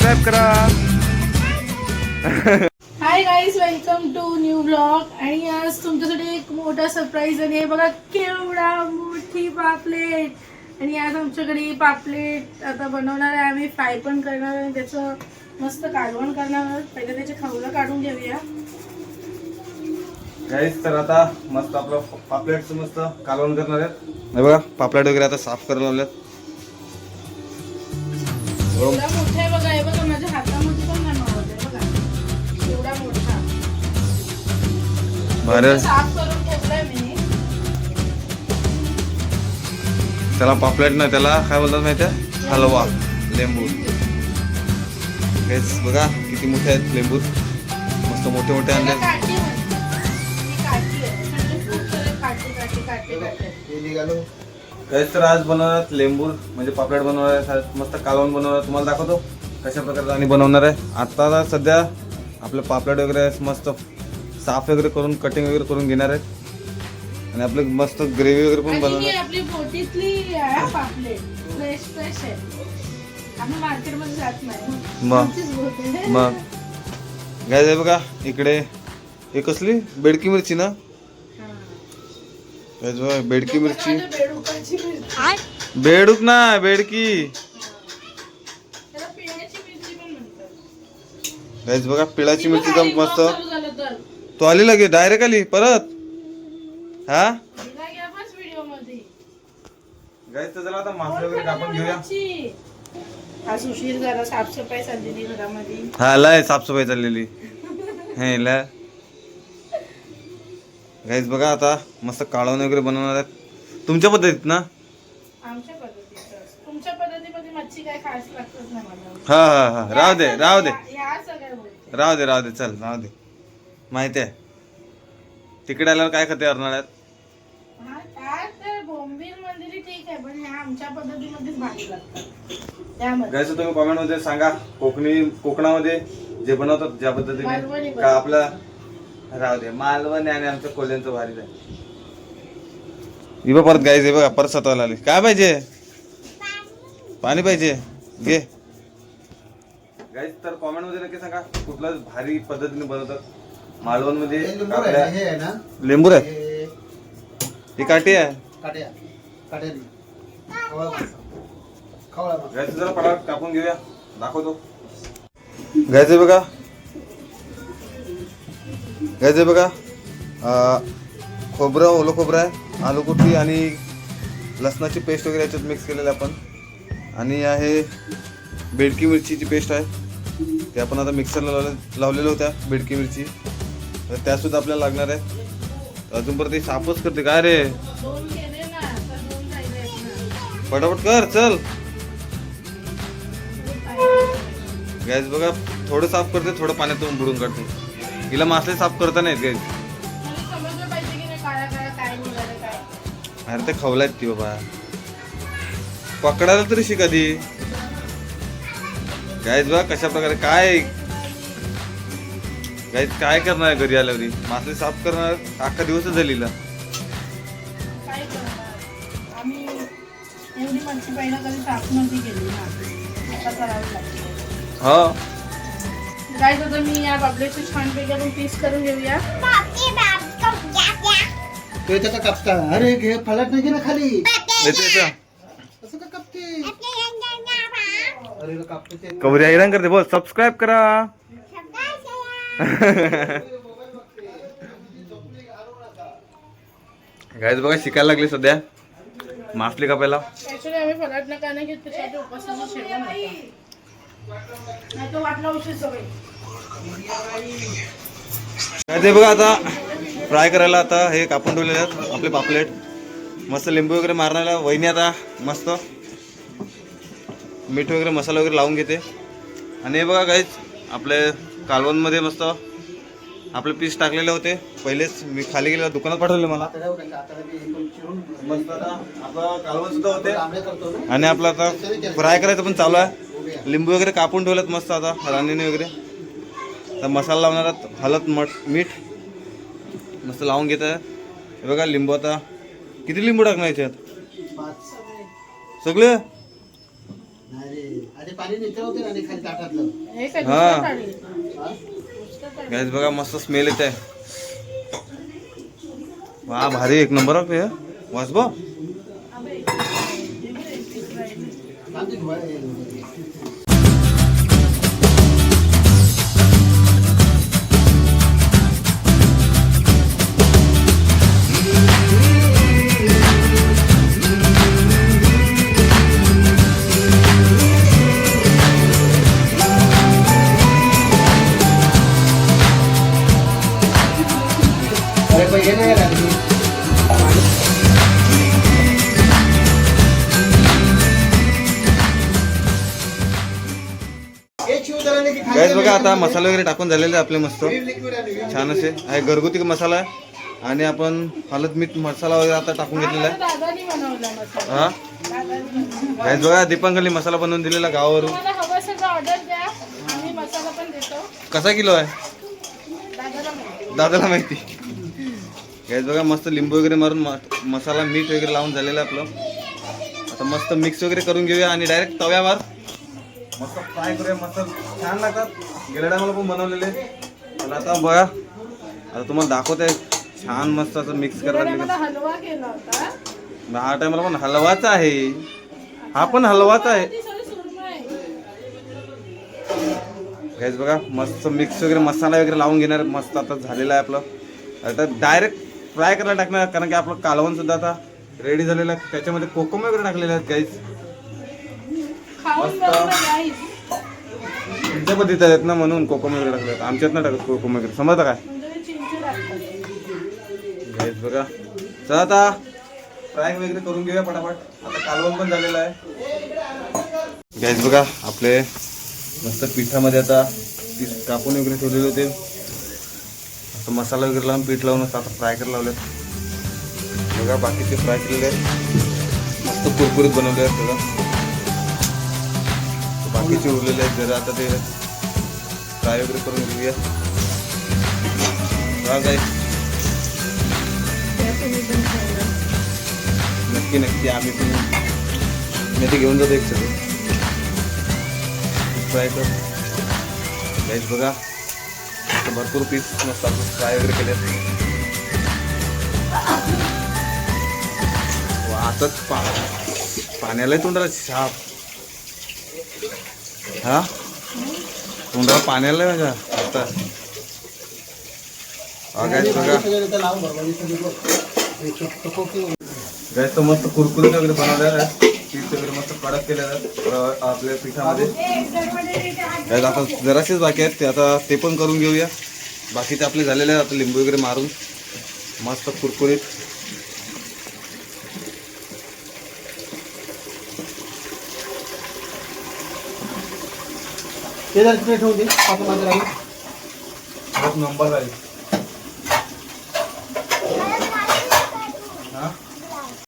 Subscribe करा. Hi guys welcome to new blog आणि आज तुमच्यासाठी एक मोठा सरप्राईज आणि हे बघा केवढा मोठी पापलेट. आणि आज आमच्याकडे पापलेट आता बनवणार आहे. आम्ही फ्राय पण करणार आहे. आणि त्याचं मस्त कालवण करणार आहोत. पहिले त्याचे खवलं काढून घेऊया. गाईस तर आता मस्त आपलं पापलेटचं मस्त कालवण करणार आहेत. बघा पापलेट वगैरे आता साफ करायला लावल्यात बरं. साफ करून ठेवलाय मी. त्याला पापलेट नाही त्याला काय बोलतात माहिती आहे हलवा लिंबू. हेच बघा किती मोठे आहेत लिंबू. मस्त मोठे मोठे आणले. ही आहे. म्हणजे तर आज बनवणार लिंबू म्हणजे पापलेट बनवणार आहे मस्त कालवण बनवणार आहे. तुम्हाला दाखवतो कशा प्रकारे आणि बनवणार आहे. आता सध्या आपले पापलेट वगैरे मस्त साफ वगैरे करून कटिंग वगैरे करून घेणार आहेत. आणि आपले मस्त ग्रेव्ही वगैरे पण बनवणार. आपली बोटीतली हा पापलेट. फ्रेश फ्रेश आहे. आम्ही मार्केटमध्ये जात नाही. मग. मग. गाय आहे बघा इकडे. हे कसली? बेडकी मिरची ना? हा. बेडकी मिरची. लोकांना बेडुकाची मिरची. बेडूक ना बेडकी. बघा पिळाची मिरची तर मस्त. चालू झालं तर. तो आली लगे डायरेक्ट आली परत? हा? हिला घ्या बस व्हिडिओमध्ये गाईज तर चला आता मासे वगैरे कापून घेऊया. मिरची. आज उशीर झाला साफसफाई चाललेली घरामध्ये. हा लय साफसफाई चाललेली. हे लय. गाईज बघा आता मस्त काळवण वगैरे बनवणार आहेत. तुमच्या पद्धतीत ना? आमच्या पद्धतीचं तुमच्या पद्धतीमध्ये मच्छी काय खास लागतच नाही मला. हा हा हा. राहू दे राहू दे. राहू दे राहू दे. चल राहू दे. माहिती आहे. तिकडे आल्यावर काय खाते अर्नाळ्यात हा, काय तर बोंबील मंदिरी ठीक आहे पण ह्या आमच्या पद्धतीमध्येच भाजी लागतात. त्यामध्ये. गायचं तुम्ही कॉमेंटमध्ये सांगा. कोकणी कोकणामध्ये जे बनवतात ज्या पद्धतीने. का आपला राहू दे. मालवणी आणि आमच्या कोल्यांचं भारी आहे ही बघ परत गायचे बघा परत सतवाला आली. काय पाहिजे? पाणी पाहिजे. घे. गाईज तर कॉमेंटमध्ये नक्की सांगा. कुठलं भारी पद्धतीने बनवतात. मालवणमध्ये लिंबू आहे हे आहे ना? आहे. हे ही काठी आहे. काट्या खवळा गायचं जरा पटापट कापून घेऊया. दाखवतो. गायचे बघा. गायचे बघा. अं, खोबरं ओलं खोबरं आहे. आलू कुटी आणि लसणाची पेस्ट वगैरे याच्यात मिक्स केलेलं आपण. आणि आहे बेडकी मिरचीची पेस्ट आहे. ते आपण आता मिक्सरला लावले लावलेलं होत्या बेडकी मिरची. तर त्यासुद्धा आपल्याला लागणार आहे अजून परत ते साफच करते. काय रे? पटापट कर चल. गॅस बघा थोडं साफ करते थोडं पाण्यातून बुडून काढते. हिला मासे साफ करता नाहीत गॅस अरे ते खवलायत ती बाबा. पकडायला तरी शिका आधी गॅस बघा कशा प्रकारे काय गायच काय करणार घरी आल्यावर मासे साफ करणार अख्खा दिवसच झालेला काय करणार? आम्ही एवढी मच्छी पहिला कधी साफ नव्हती केली ना. आता करावी लागते हो. तर मी या बाबलेचे छानपैकी आपण पीस करून घेऊया. तो त्याचा कापता. अरे घे फलाट नाही घे ना खाली येते येते. असं का कापते? अरे लो कापते ते. कबरी हैराण करते बोल सबस्क्राईब करा. गायच बघा शिकायला लागले सध्या. मासली कापायला सवय काय ते बघा आता फ्राय करायला आता हे कापून ठेवलेले आहेत आपले पापलेट. मस्त लिंबू वगैरे मारण्याला वहिनी आता मस्त. मीठ वगैरे मसाला वगैरे लावून घेते. आणि हे बघा काहीच आपले कालवणमध्ये मस्त आपले पीस टाकलेले होते. पहिलेच मी खाली गेलेला दुकानात पाठवले मला. मस्त आता कालवण सुद्धा होते. आणि आपलं आता फ्राय करायचं पण चालू आहे. लिंबू वगैरे कापून ठेवलेत मस्त आता राणीने वगैरे. तर मसाला लावणार हलत मठ मीठ. मस्त लावून घेत आहे. बघा लिंबू आता. किती लिंबू टाकणार याच्यात? सगळे अरे अरे पाणी निचरवते आणि खाली ताटातलं हे काय हा. दुसरं थाळी? हा? दुसरं थाळी. गॅस बघा मस्त स्मेल येत आहे वा भारी एक नंबर ऑफ हे. गॅस बघा आता मसाले वगैरे टाकून झालेले आहे आपले मस्त. छान असे. आहे घरगुती मसाला आहे. आणि आपण हळद मीठ मसाला वगैरे आता टाकून घेतलेला आहे. हा. गॅस बघा दीपांकली मसाला बनवून दिलेला गावावरून. कसा किलो आहे? दादाला माहिती. गॅस बघा मस्त लिंबू वगैरे मारून म- मसाला मीठ वगैरे लावून झालेलं आहे आपलं. आता मस्त मिक्स वगैरे करून घेऊया आणि डायरेक्ट तव्यावर मस्त फ्राय करूया मस्त छान लागतात. गेल्या टायमाला पण बनवलेले. पण आता बघा आता तुम्हाला दाखवत छान मस्त असं मिक्स करायला टायमाला हलवा केला होता. हा टायमाला पण हलवाचा आहे. हा पण हलवाचा आहे. गॅस बघा मस्त मिक्स वगैरे मसाला वगैरे लावून घेणार. मस्त आता झालेलं आहे आपलं. आता डायरेक्ट फ्राय करायला टाकणार कारण की आपलं कालवण सुद्धा आता रेडी झालेलं आहे. त्याच्यामध्ये कोकम वगैरे टाकलेले आहेत गाईज तुमच्या पद्धतीत आहेत ना म्हणून कोकम वगैरे टाकले आहेत आमच्यात नाही टाकत कोकम वगैरे. समजतं काय? टाकतात. गाईज बघा. चला आता फ्राय वगैरे करून घेऊया पटापट. आता कालवण पण झालेलं आहे. गॅस बघा आपले मस्त पिठामध्ये आता पीस कापून वगैरे ठेवलेले होते. आता मसाला वगैरे लावून पीठ लावून आता फ्राय करायला लावलेत. बघा बाकीचे फ्राय केलेले आहेत. मस्त कुरकुरीत बनवले आहेत बघा. बाकीचे उरलेले आहेत जरा आता ते फ्राय वगैरे करून घेऊया. नक्की नक्की आम्ही पण मी ते घेऊन जातो एक सगळं. फ्राय कर. गाईस बघा. भरपूर पीस मस्त आपण फ्राय वगैरे केले आताच पा पाण्याला तोंडाला साप हा? तोंडा पाण्याला आहे माझ्या आता. हा गॅस तर मस्त कुरकुरीत वगैरे बनवलेलं आहे. पीठ वगैरे मस्त कडक केलेलं आहे. आपल्या पिठामध्ये. गॅस आता जरासेच बाकी आहेत. ते आता ते पण करून घेऊया. बाकी ते आपले झालेले आहेत. आता लिंबू वगैरे मारून. मस्त कुरकुरीत. ते जर तिकडे ठेवून दे. पाच नंबर आहे